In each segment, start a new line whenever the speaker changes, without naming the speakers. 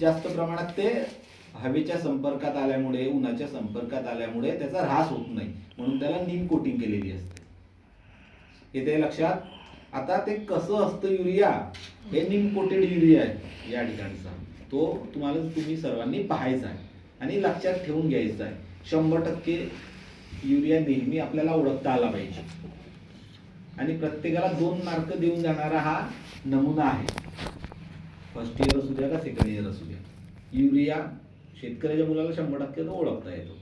जास्त प्रमाणात ते हवेच्या संपर्कात आल्यामुळे उन्हाच्या संपर्कात आल्यामुळे त्याचा ऱ्हास होत नाही. म्हणून त्याला नीम कोटिंग केलेली असते. येते लक्षात? आता ते कसं असतं युरिया? हे नीम कोटेड युरिया आहे या ठिकाणचा. तो तुम्हाला तुम्ही सर्वांनी पाहायचा आहे आणि लक्षात ठेवून घ्यायचा आहे. शंभर टक्के युरिया नेहमी आपल्याला ओळखता आला पाहिजे. आणि प्रत्येकाला दोन मार्क देऊन जाणारा हा नमुना आहे. फर्स्ट इयर असू द्या का सेकंड इयर असू द्या युरिया शेतकऱ्याच्या मुलाला शंभर टक्के तो ओळखता येतो.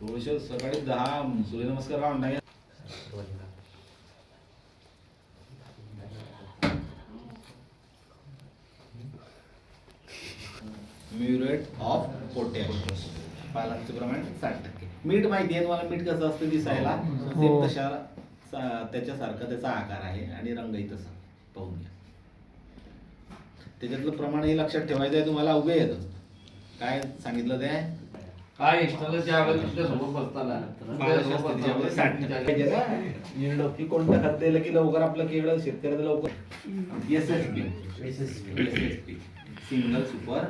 थोडस सकाळी दहा सूर्यनमस्कार हा म्युरेट ऑफ पोटॅश. पालांचे प्रमाण साठ टक्के. मीठ माहिती आहे तुम्हाला मीठ कसं असतं दिसायला?
हो.
सेम तशा त्याच्यासारखा त्याचा आकार आहे आणि रंगही तसा. पाहून घ्या. त्याच्यातलं प्रमाणही लक्षात ठेवायचं आहे तुम्हाला उभे येतं काय सांगितलं ते?
काय इष्टाला समोर बसताना?
त्याच्यामध्ये साठ टक्के. ना की कोणतं खत दिलं की लवकर आपलं केवळ शेतकऱ्याचं लवकर? S S P. S S P. Single super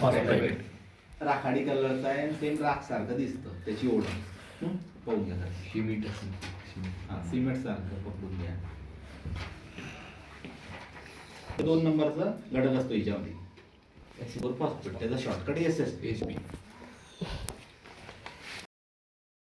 phosphate राखाडी कलरचा आहे सेम राख सारखं दिसतं. त्याची ओढ? पाहून घ्या.
शिमिट
हा सिमेंट सारखं पकडून घ्या. दोन नंबरचा घटक असतो याच्यामध्ये फॉस्फेट त्याचा शॉर्टकट एस एस पी